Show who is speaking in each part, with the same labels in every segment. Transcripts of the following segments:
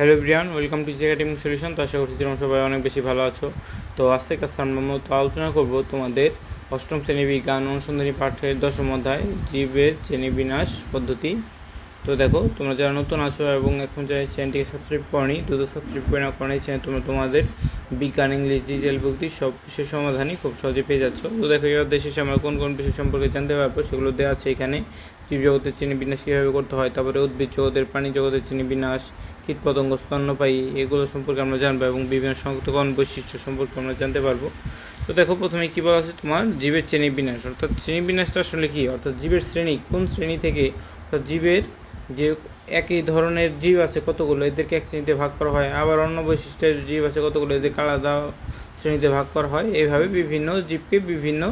Speaker 1: Hello Brian welcome to জেকাটিং solution. তো আশা করছি তোমরা সবাই অনেক বেশি ভালো আছো। তো আজকে কাজ আমরা আলোচনা করব তোমাদের অষ্টম শ্রেণি বিজ্ঞান অনুসন্ধানী পাঠের দশম অধ্যায়, জীবের শ্রেণি বিনাশ পদ্ধতি। তো দেখো, তোমরা যারা নতুন আছো এবং এখন যারা চ্যানেলটিকে সাবস্ক্রাইব করনি, দ্রুত সাবস্ক্রাইব করে না করেন চ্যানেল তোমরা তোমাদের বিজ্ঞান, ইংলিশ, ডিজিটাল বুকটি সব বিষয়ের সমাধানই খুব সহজে পেয়ে যাচ্ছ। তো দেখো, এই অধ্যায় শেষে আমরা কোন কোন বিষয় সম্পর্কে জানতে পারব সেগুলো দেওয়া আছে এখানে। জীবজগতের শ্রেণি বিনাশ কীভাবে করতে হয়, তারপরে উদ্ভিদ জগতের, প্রাণী জগতের চিনি বিনাশ কীট পতঙ্গ স্তন্যপায়ী এগুলো সম্পর্কে আমরা জানব এবং বিভিন্ন সংযুক্তকরণ বৈশিষ্ট্য সম্পর্কে আমরা জানতে পারব। তো দেখো প্রথমে কী বলা আছে? তোমার জীবের শ্রেণি বিনাশ অর্থাৎ শ্রেণি বিনাশটা আসলে কী? অর্থাৎ জীবের শ্রেণি, কোন শ্রেণি থেকে? অর্থাৎ জীবের যে একই ধরনের জীব আছে কতগুলো, এদেরকে এক শ্রেণীতে ভাগ করা হয়। আবার অন্য বৈশিষ্ট্যের জীব আছে কতগুলো এদেরকে আলাদা শ্রেণীতে ভাগ করা হয়। এইভাবে বিভিন্ন জীবকে বিভিন্ন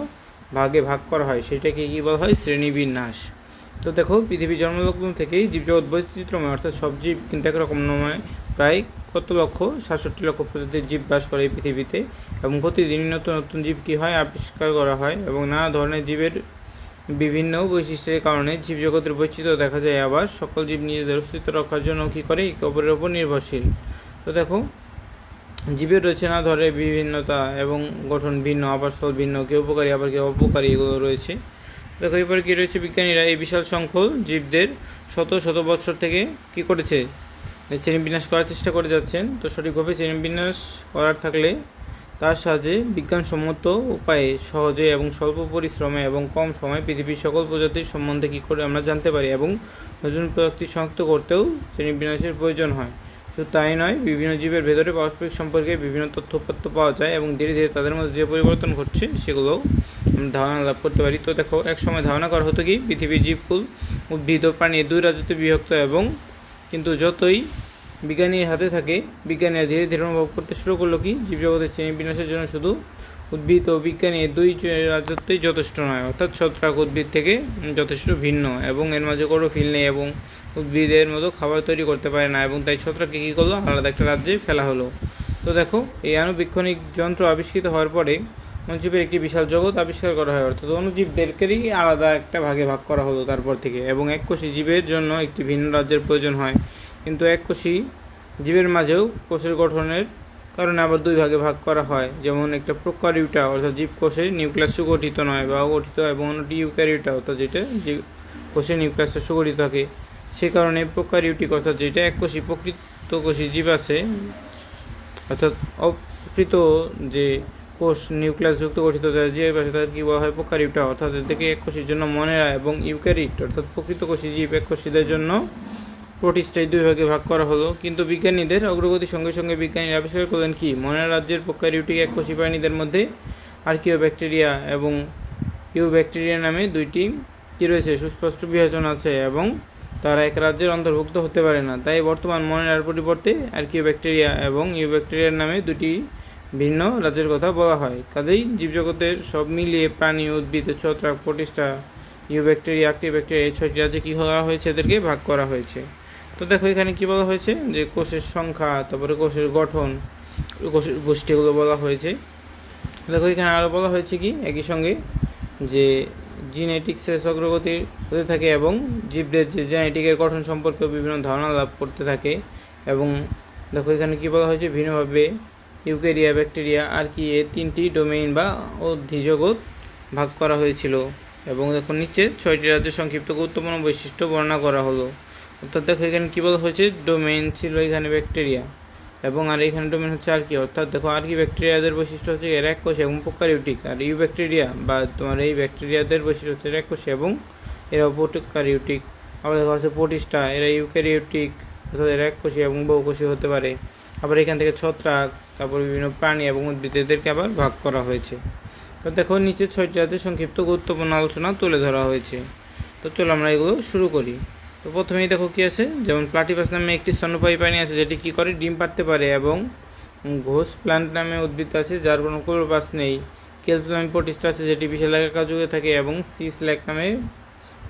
Speaker 1: ভাগে ভাগ করা হয়। সেটাকে কী বলা হয়? শ্রেণি বিন্যাস। তো দেখো পৃথিবীর জন্মলগ্ন থেকেই জীবজগৎ বৈচিত্র্যময়, অর্থাৎ সব জীব কিন্তু একরকম নয়। প্রায় কত লক্ষ? সাতষট্টি লক্ষ প্রজাতির জীব বাস করে এই পৃথিবীতে। এবং প্রতিদিন নতুন নতুন জীব কী হয়? আবিষ্কার করা হয় এবং নানা ধরনের জীবের বিভিন্ন বৈশিষ্ট্যের কারণে জীবজগতের বৈচিত্র্য দেখা যায়। আবার সকল জীব নিজেদের অস্তিত্ব রক্ষার জন্য কী করে? একে অপরের ওপর নির্ভরশীল। তো দেখো, জীবের রয়েছে না ধরে বিভিন্নতা এবং গঠন ভিন্ন, আবাসস্থল ভিন্ন, কেউ উপকারী, আবার কেউ অপকারী এগুলো রয়েছে। দেখো এরপরে কী রয়েছে বিজ্ঞানীরা? এই বিশাল সংখ্যক জীবদের শত শত বছর থেকে কি করেছে? শ্রেণি বিন্যাস করার চেষ্টা করে যাচ্ছেন। তো সঠিকভাবে শ্রেণি বিন্যাস করার থাকলে তার সাহায্যে বিজ্ঞানসম্মত উপায়ে সহজে এবং স্বল্প পরিশ্রমে এবং কম সময়ে পৃথিবীর সকল প্রজাতির সম্বন্ধে কী করে আমরা জানতে পারি এবং নতুন প্রযুক্তি শনাক্ত করতেও শ্রেণি বিন্যাসের প্রয়োজন হয়। শুধু তাই নয়, বিভিন্ন জীবের ভেতরে পারস্পরিক সম্পর্কে বিভিন্ন তথ্যপত্র পাওয়া যায় এবং ধীরে ধীরে তাদের মধ্যে যে পরিবর্তন ঘটছে সেগুলোও আমরা ধারণা লাভ করতে পারি। তো দেখো, এক সময় ধারণা করা হতো কি, পৃথিবীর জীবকুল, উদ্ভিদ ও প্রাণী দুই রাজ্যতে বিভক্ত এবং কিন্তু যতই বিজ্ঞানীর হাতে থাকে, বিজ্ঞানীরা ধীরে ধীরে অনুভব করতে শুরু করল কি, জীবজগতের শ্রেণি বিন্যাসের জন্য শুধু উদ্ভিদ ও বিজ্ঞানী দুই রাজত্বই যথেষ্ট নয়। অর্থাৎ ছত্রাক উদ্ভিদ থেকে যথেষ্ট ভিন্ন এবং এর মাঝে কোনো ফিল নেই এবং উদ্ভিদের মতো খাবার তৈরি করতে পারে না এবং তাই ছত্রাককে কী করল? আলাদা একটা রাজ্যে ফেলা হলো। তো দেখো, এই আণুবীক্ষণিক যন্ত্র আবিষ্কৃত হওয়ার পরে অনুজীবের একটি বিশাল জগৎ আবিষ্কার করা হয়। অর্থাৎ অনুজীবদেরকেই আলাদা একটা ভাগে ভাগ করা হলো তারপর থেকে এবং এককোষী জীবের জন্য একটি ভিন্ন রাজ্যের প্রয়োজন হয়। কিন্তু এককোষী জীবের মাঝেও কোষের গঠনের কারণে আবার দুই ভাগে ভাগ করা হয়। যেমন একটা প্রকারিউটা অর্থাৎ জীবকোষে নিউক্লিয়াস সুগঠিত নয়, বা অগঠিত, এবং অন্যটি ইউক্যারিউটা অর্থাৎ যেটা যে কোষে নিউক্লিয়াসটা সুগঠিত থাকে। সে কারণে প্রকারিউটিক, অর্থাৎ যেটা এককোষী প্রকৃতকোষী জীব আছে, অর্থাৎ অপ্রকৃত যে কোষ নিউক্লিয়াসযুক্ত গঠিত যে পাশে তাদের কী বলা হয় প্রকারিউটা অর্থাৎ এদেরকে এককোষীর জন্য মনেরা এবং ইউক্যারিট, অর্থাৎ প্রকৃতকোষী জীব এককোষীদের জন্য প্রোটিস্টাই দুই ভাগে ভাগ করা হলো। কিন্তু বিজ্ঞানীদের অগ্রগতির সঙ্গে সঙ্গে বিজ্ঞানীরা আবিষ্কার করলেন কি? মনের রাজ্যের প্রকারিউটিক এককোষী প্রাণীদের মধ্যে আর্কিও ব্যাকটেরিয়া এবং ইউ ব্যাকটেরিয়া নামে দুইটি কী রয়েছে? সুস্পষ্ট বিভাজন আছে এবং তারা এক রাজ্যের অন্তর্ভুক্ত হতে পারে না। তাই বর্তমান মনের পরিবর্তে আর্কিও ব্যাকটেরিয়া এবং ইউ ব্যাকটেরিয়ার নামে দুটি ভিন্ন রাজ্যের কথা বলা হয়। কাজেই জীবজগতের সব মিলিয়ে প্রাণী, উদ্ভিদ, ছত্রাক প্রতিষ্ঠা ইউ ব্যাকটেরিয়া অ্যাক্টিভ ব্যাকটেরিয়া এই ছয়টি রাজ্যে কী করা হয়েছে? এদেরকে ভাগ করা হয়েছে। তো দেখো, এখানে কি বলা হয়েছে? যে কোষের সংখ্যা, তারপরে কোষের গঠন, কোষের গোষ্ঠীগুলো বলা হয়েছে। দেখো, এখানে আরও বলা হয়েছে কি? একই সঙ্গে যে জিনেটিক্সের অগ্রগতি হতে থাকে এবং জীবদের যে জেনেটিকের গঠন সম্পর্কে বিভিন্ন ধারণা লাভ করতে থাকে এবং দেখো, এখানে কি বলা হয়েছে? ভিন্নভাবে ইউকেরিয়া ব্যাকটেরিয়া আর কি এ তিনটি ডোমেইন বা অধিজগৎ ভাগ করা হয়েছিল। এবং দেখো, নিচে ছয়টি রাজ্যের সংক্ষিপ্ত গুরুত্বপূর্ণ বৈশিষ্ট্য বর্ণনা করা হলো। অর্থাৎ দেখো, এখানে কী বলা হয়েছে? ডোমেন ছিল এখানে ব্যাকটেরিয়া এবং আর এখানে ডোমেন হচ্ছে আর কি? অর্থাৎ দেখো, আর কি ব্যাকটেরিয়াদের বৈশিষ্ট্য হচ্ছে এর এক কোষ এবং প্রোকারিওটিক আর ইউ ব্যাকটেরিয়া বা তোমার এই ব্যাকটেরিয়াদের বৈশিষ্ট্য হচ্ছে এর এক কোষ এবং এরা প্রোকারিওটিক আবার দেখা হচ্ছে প্রোটিস্টা এরা ইউক্যারিওটিক অর্থাৎ এরা এক কোষী এবং বহুকোষী হতে পারে। আবার এখান থেকে ছত্রাক, তারপর বিভিন্ন প্রাণী এবং উদ্ভিদ, এদেরকে আবার ভাগ করা হয়েছে। তো দেখো নিচে ছয়টি রাজ্যের সংক্ষিপ্ত গুরুত্বপূর্ণ আলোচনা তুলে ধরা হয়েছে। তো চলো আমরা এগুলো শুরু করি। তো প্রথমেই দেখো কী আছে? যেমন প্লাটিপাস নামে একটি স্তন্যপায়ী প্রাণী আছে, যেটি কী করে? ডিম পাড়তে পারে এবং ঘোষ প্লান্ট নামে উদ্ভিদ আছে, যার কোনো ক্লোরোপাস নেই। কেলস নামে প্রতিষ্ঠা আছে, যেটি বিশাল এলাকা যুগে থাকে এবং সিস ল্যাক নামে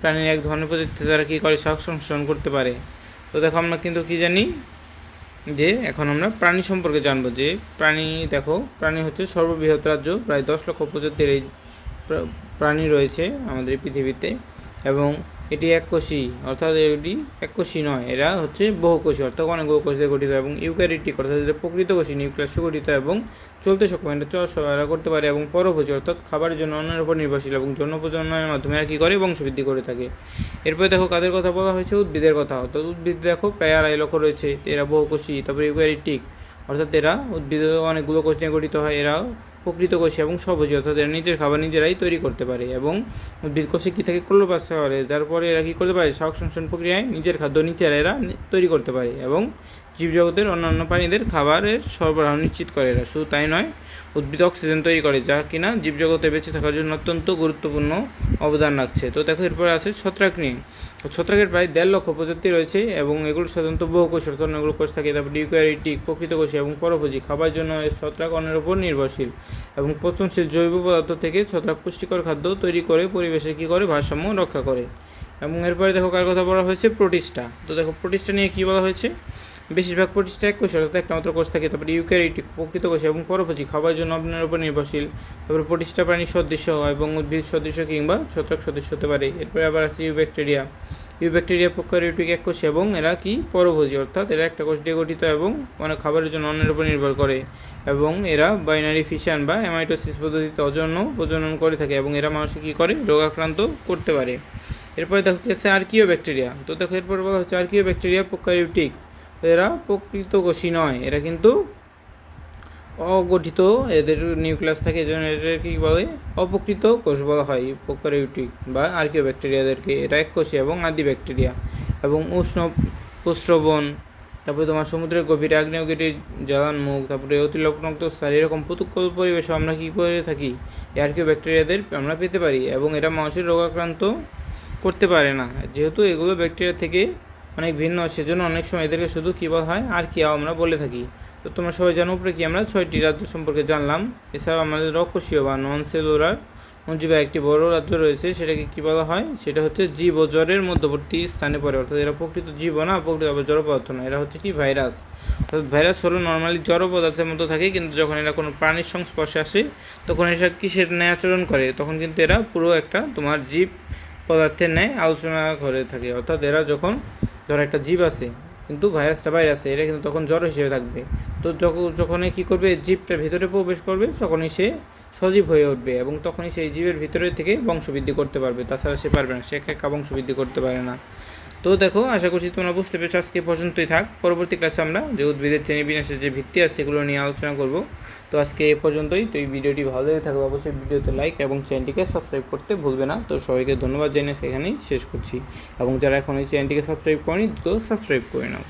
Speaker 1: প্রাণীর এক ধরনের প্রজাতি তারা কী করে? শ্বাস সংশোধন করতে পারে। তো দেখো আমরা কিন্তু কী জানি? যে এখন আমরা প্রাণী সম্পর্কে জানব যে প্রাণী, দেখো, প্রাণী হচ্ছে সর্ববৃহৎ রাজ্য, প্রায় দশ লক্ষ প্রজাতির এই প্রাণী রয়েছে আমাদের পৃথিবীতে এবং এটি এককোষী অর্থাৎ এটি এককোষী নয়, এরা হচ্ছে বহুকোষী অর্থাৎ অনেকগুলো কোষ দিয়ে গঠিত এবং ইউক্যারিটিক অর্থাৎ এটা প্রকৃতকোষী নিউক্লিয়াসে গঠিত এবং চলতে সক্ষম, এটা চলাফেরা করতে পারে এবং পরভোজী, অর্থাৎ খাবারের জন্য অন্যের উপর নির্ভরশীল এবং যৌন প্রজন্মের মাধ্যমে এরা কী করে? বংশবৃদ্ধি করে থাকে। এরপরে দেখো কাদের কথা বলা হয়েছে? উদ্ভিদের কথা, অর্থাৎ উদ্ভিদ দেখো প্রায় আড়াই লক্ষ রয়েছে, এরা বহুকোষী তারপরে ইউক্যারিটিক অর্থাৎ এরা উদ্ভিদ অনেকগুলো কোষ নিয়ে গঠিত হয় এরা প্রকৃত কোষে এবং সবজি অর্থাৎ এরা নিজের খাবার নিজেরাই তৈরি করতে পারে এবং উদ্ভিদ কোষে কী থাকে ক্লোরোপ্লাস্ট করে তারপরে এরা কী করতে পারে? শাক সংশোধন প্রক্রিয়ায় নিজের খাদ্য নিজেরা এরা তৈরি করতে পারে এবং জীবজগতের অন্যান্য প্রাণীদের খাবারের সরবরাহ নিশ্চিত করে এরা। শুধু তাই নয়, উদ্ভিদ অক্সিজেন তৈরি করে, যা কিনা জীবজগতে বেঁচে থাকার জন্য অত্যন্ত গুরুত্বপূর্ণ অবদান রাখছে। তো দেখো, এরপরে আছে ছত্রাক নিয়ে। ছত্রাকের প্রায় দেড় লক্ষ প্রজাতি রয়েছে এবং এগুলো সাধারণত বহু কোষ অর্থাৎ অনেকগুলো কোষ থাকে। তারপর ইউক্যারিটিক প্রকৃত কোষী এবং পরভোজী খাবার জন্য ছত্রাক অন্যের উপর নির্ভরশীল এবং পচনশীল জৈব পদার্থ থেকে ছত্রাক পুষ্টিকর খাদ্য তৈরি করে পরিবেশের কী করে ভারসাম্য রক্ষা করে। এবং এরপরে দেখো, কার কথা বলা হয়েছে? প্রোটিস্টা। তো দেখো, প্রোটিস্টা নিয়ে কী বলা হয়েছে? বেশিরভাগ প্রোটিস্টা এক কোষ অর্থাৎ একটা মাত্র কোষ থাকে তারপরে ইউক্যারিটিক প্রকৃত কোষ এবং পরভোজী খাবার জন্য আপনার উপর নির্ভরশীল। তারপরে প্রতিষ্ঠা প্রাণী সদৃশ্য হয় এবং উদ্ভিদ সদৃশ্য কিংবা ছত্রাক সদৃশ্য হতে পারে। এরপরে আবার আছে ইউব্যাকটেরিয়া ইউব্যাকটেরিয়া প্রকারিওটিক এক কোষ এবং এরা কি? পরভোজী অর্থাৎ এরা একটা কোষ দিয়ে গঠিত এবং অনেক খাবারের জন্য অন্যের উপর নির্ভর করে এবং এরা বাইনারি ফিশন বা অ্যামাইটোসিস পদ্ধতিতে অজন্য প্রজনন করে থাকে এবং এরা মানুষকে কী করে? রোগাক্রান্ত করতে পারে। এরপরে দেখো আছে আর্কিও ব্যাকটেরিয়া তো দেখো এরপরে বলা হচ্ছে আর্কিও ব্যাকটেরিয়া প্রকারিওটিক তো এরা প্রকৃত কোষী নয়। এরা কিন্তু অগঠিত। এদের নিউক্লিয়াস থাকে এজন্য এদের কি বলে? অপকৃত কোষ বলা হয় প্রোকারিওটিক বা আর্কিও ব্যাকটেরিয়াদেরকে এরা এক কোষী এবং আদি ব্যাকটেরিয়া এবং উষ্ণ প্রস্রবণ, তারপরে তোমার সমুদ্রের গভীরে আগ্নেয়গিরির জ্বালান মুখ, তারপরে অতিলগ্নক্ত স্থান এরকম প্রতিকূল পরিবেশে আমরা কী করে থাকি? আর্কিও ব্যাকটেরিয়াদের আমরা পেতে পারি এবং এরা মানুষের রোগাক্রান্ত করতে পারে না। যেহেতু এগুলো ব্যাকটেরিয়া থেকে অনেক ভিন্ন, সেজন্য অনেক সময় এদেরকে শুধু কী বলা হয়, আর কি আমরা বলে থাকি। তো তোমরা সবাই জানো উপরে কি আমরা ছয়টি রাজ্য সম্পর্কে জানলাম। এছাড়াও আমাদের রক্ষসীয় বা নন সেলুলার মঞ্জিবা একটি বড় রাজ্য রয়েছে, সেটাকে কি বলা হয়? সেটা হচ্ছে জীব জ্বরের মধ্যবর্তী স্থানে পড়ে, অর্থাৎ এরা প্রকৃত জীব না, প্রকৃত আবার জড় পদার্থ না, এরা হচ্ছে কি? ভাইরাস। অর্থাৎ ভাইরাস হলো নর্মালি জড় পদার্থের মতো থাকে, কিন্তু যখন এরা কোনো প্রাণীর সংস্পর্শে আসে, তখন এরা কিসের ন্যায় আচরণ করে? তখন কিন্তু এরা পুরো একটা তোমার জীব পদার্থের ন্যায় আলোচনা করে থাকে। অর্থাৎ এরা যখন ধরো একটা জীব আছে, কিন্তু ভাইরাসটা বাইরে আছে, এটা কিন্তু তখন জ্বর হিসেবে থাকবে। তো যখন যখনই কী করবে জীবটা ভিতরে প্রবেশ করবে, তখনই সে সজীব হয়ে উঠবে এবং তখনই সেই জীবের ভিতরে থেকে বংশবৃদ্ধি করতে পারবে। তাছাড়া সে পারবে না, সে একা বংশবৃদ্ধি করতে পারে না। তো দেখো, আশা করছি তোমরা বুঝতে পেরেছ আজকে পর্যন্তই থাক। পরবর্তী ক্লাসে আমরা যে উদ্ভিদের শ্রেণি বিন্যাসের যে ভিত্তি আছে, সেগুলো নিয়ে আলোচনা করব। তো আজকে এ পর্যন্তই। তো এই ভিডিওটি ভালো লেগে থাকবে অবশ্যই ভিডিওতে লাইক এবং চ্যানেলটিকে সাবস্ক্রাইব করতে ভুলবে না। তো সবাইকে ধন্যবাদ জানিয়ে সেখানেই শেষ করছি। এবং যারা এখন এই চ্যানেলটিকে সাবস্ক্রাইব করেনি তো সাবস্ক্রাইব করে নাও।